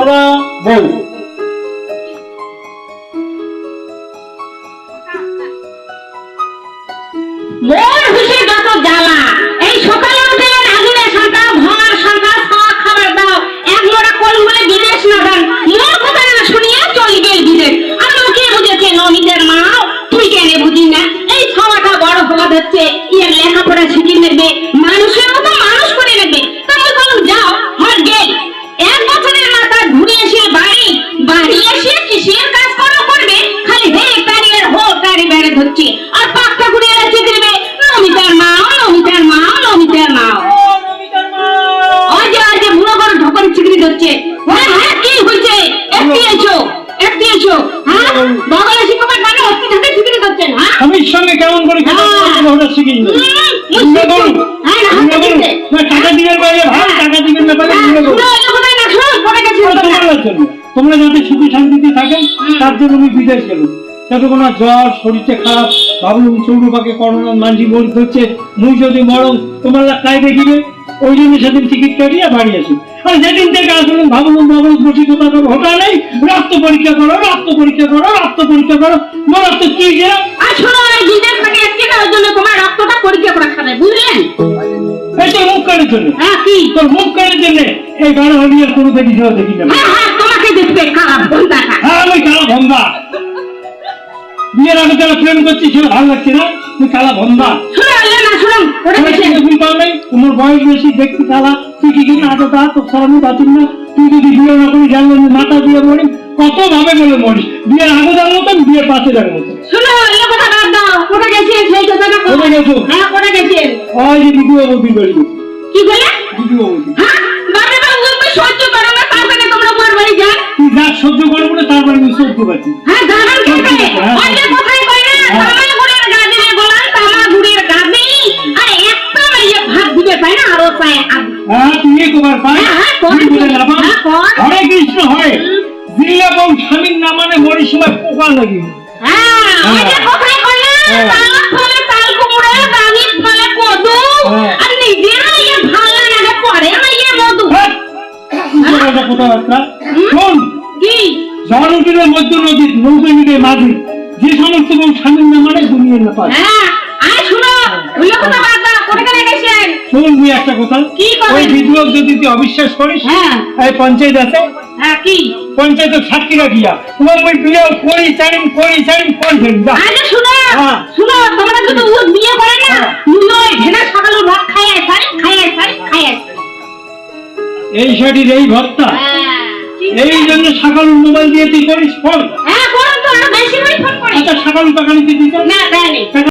ওরা বউ। মোর এই এক লোড়া কোল বলে বিদেশ না দেন মোর কথা গেল বিদেশ। আর লোকে বুঝেছে নমিতের মা, তুই কেন বুঝি না? এই খাওয়াটা বড় হওয়া হচ্ছে, ইয়ের লেখাপড়া শিখিয়ে নেবে করে খেতে হ্যাঁ। হয় ওরা শিখিয়ে নেবে। হুম, শুনে বলুন, হ্যাঁ, না, টাকা দিবেন বাইরে ভাত, হ্যাঁ। টাকা দিবেন না বাইরে হ্যাঁ, শুনে বলুন। শুনো, এই কথাই না, শুনো, পড়ে গেছি কথা। তোমার জন্য। তোমরা যাতে সুখী শান্তিতে থাকেন তার জন্য আমি বিদেশ গেলাম যাতে কোনো জ্বর শরীরটা খারাপ ভাবলুম চৌরুপাকে করোনা মাঝি মরি হচ্ছে মুই যদি মরম তোমার কাই দেখিবে ওই জন্য সেদিন টিকিট কাটিয়ে বাড়ি আসি আর যেদিন থেকে আসলাম ভাবলুম ভাবলুম বসি কোথাও ঘটা নেই রক্ত পরীক্ষা করো রক্ত পরীক্ষা করো রক্ত পরীক্ষা করো মোর রক্ত কি গেল জন্য? হ্যাঁ, কি? তোর মুখ কানের জন্য? এই গান হলিয়ার কোনো দেখি যাওয়া দেখি না। হ্যাঁ, হ্যাঁ, তোমাকে দেখবে খারাপ বন্ধাটা। হ্যাঁ আমি কালা ভন্দা বিয়ের আগে যারা প্রেম করছি সেটা ভালো লাগছে না? তুই কালা ভন্দা শোনো, এলে না, শোনো, পড়ে তোমার গেছে। পাও নাই। তোমার বয়স বেশি দেখছি কালা। তুই কি কিনা আটো তা তোর সরানো বাতিল না? তুই যদি বিয়ে না করি জানলেন মাথা দিয়ে মরি কত ভাবে বলে মরিস? বিয়ের আগে যার মতন বিয়ের পাশে যার মতন। শোনো, কথা বাদ দাও, গেছে, সেই গেছো? হ্যাঁ, পড়ে গেছে। ওই যে দ্বিতীয় বৌদি বাড়ি কি বলে? হ্যাঁ, বাপরে বাপ, তুমি সহ্য করো না, তার থেকে তোমরা উপর বাড়ি যান। তুই যা সহ্য করব না তারপরে আমি সহ্য পাচ্ছি হ্যাঁ, দাঁড়ান খেতে। হ্যাঁ। ওই কথাই কয় না, হ্যাঁ। তামা গুড়ের গাছে গোলাম, তামা গুড়ের গাছে। আর একটা মেয়ে ভাত দিতে পায় না, আরও পায় হ্যাঁ তুই কবার পাই হ্যাঁ, হ্যাঁ, বলে লাভ হ্যাঁ, হরে কৃষ্ণ হরে দিল্লা বউ স্বামীর না মানে মরির সময় পোকা লাগিয়ে হ্যাঁ, কথাবার্তা শোন কি? মধ্য নদীর নৌকা নিবে মাঝি যে সমস্ত বউ স্বামীর না মানে দুনিয়ে না পায় হ্যাঁ, শুনো, তুই একটা কথা ওই বিদ্রোহ যদি তুই অবিশ্বাস করিস হ্যাঁ। এই পঞ্চায়েত আছে হ্যাঁ, কি? পঞ্চায়েত রাখিয়া তোমার ওই বিয়ে করি চাইন করি চাইন করি চাইন যা আরে শুনো। শুনো, তোমরা যদি এই শাড়ির এই ভর্তা? হ্যাঁ, এই জন্য সকাল মোবাইল দিয়ে তুই করিস? ফোন। হ্যাঁ, করুন তো, আরও বেশি করে ফোন করে। আচ্ছা সকাল টাকা নিতে দিতে না।